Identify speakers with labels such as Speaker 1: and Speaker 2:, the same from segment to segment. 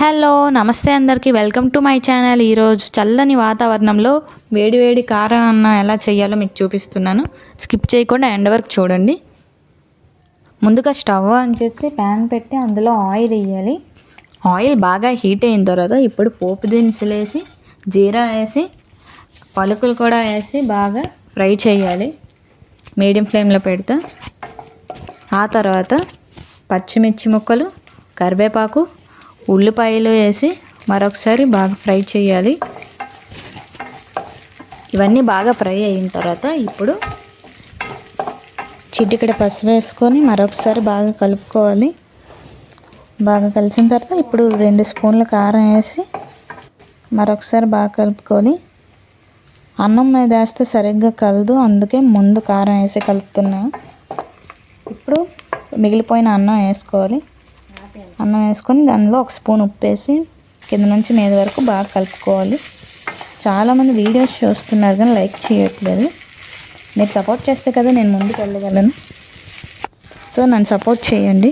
Speaker 1: Hello నమస్తే అందరికీ. Welcome to my channel. ఈరోజు చల్లని వాతావరణంలో వేడివేడి కారం అన్న ఎలా చేయాలో మీకు చూపిస్తున్నాను. స్కిప్ చేయకుండా ఎండ్ వరకు చూడండి. ముందుగా స్టవ్ ఆన్ చేసి ప్యాన్ పెట్టి అందులో ఆయిల్ వేయాలి. ఆయిల్ బాగా హీట్ అయిన తర్వాత ఇప్పుడు పోపు దినుసులు వేసి జీరా వేసి పలుకులు కూడా వేసి బాగా ఫ్రై చేయాలి. మీడియం ఫ్లేమ్లో పెడతా. ఆ తర్వాత పచ్చిమిర్చి ముక్కలు కరివేపాకు ఉల్లిపాయలు వేసి మరొకసారి బాగా ఫ్రై చేయాలి. ఇవన్నీ బాగా ఫ్రై అయిన తర్వాత ఇప్పుడు చిటికెడ పసుపు వేసుకొని మరొకసారి బాగా కలుపుకోవాలి. బాగా కలిసిన తర్వాత ఇప్పుడు రెండు స్పూన్ల కారం వేసి మరొకసారి బాగా కలుపుకొని అన్నం మీద వేస్తే సరిగ్గా కలదు అందుకే ముందు కారం వేసి కలుపుతున్నాను. ఇప్పుడు మిగిలిపోయిన అన్నం వేసుకోవాలి. అన్నం వేసుకొని దానిలో ఒక స్పూన్ ఉప్పు వేసి కింద నుంచి మీద వరకు బాగా కలుపుకోవాలి. చాలామంది వీడియోస్ చూస్తున్నారు కానీ లైక్ చేయట్లేదు. మీరు సపోర్ట్ చేస్తే కదా నేను ముందుకు వెళ్ళగలను. సో నన్ను సపోర్ట్ చేయండి.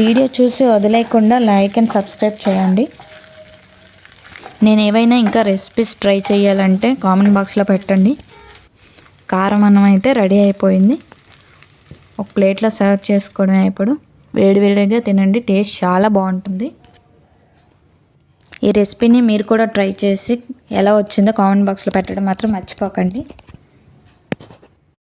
Speaker 1: వీడియో చూసి వదిలేయకుండా లైక్ అండ్ సబ్స్క్రైబ్ చేయండి. నేను ఏవైనా ఇంకా రెసిపీస్ ట్రై చేయాలంటే కామెంట్ బాక్స్లో పెట్టండి. కారం అన్నం అయితే రెడీ అయిపోయింది. ఒక ప్లేట్లో సర్వ్ చేసుకోవడమే ఇప్పుడు. వేడివేడిగా తినండి టేస్ట్ చాలా బాగుంటుంది. ఈ రెసిపీని మీరు కూడా ట్రై చేసి ఎలా వచ్చిందో కామెంట్ బాక్స్లో పెట్టడం మాత్రం మర్చిపోకండి.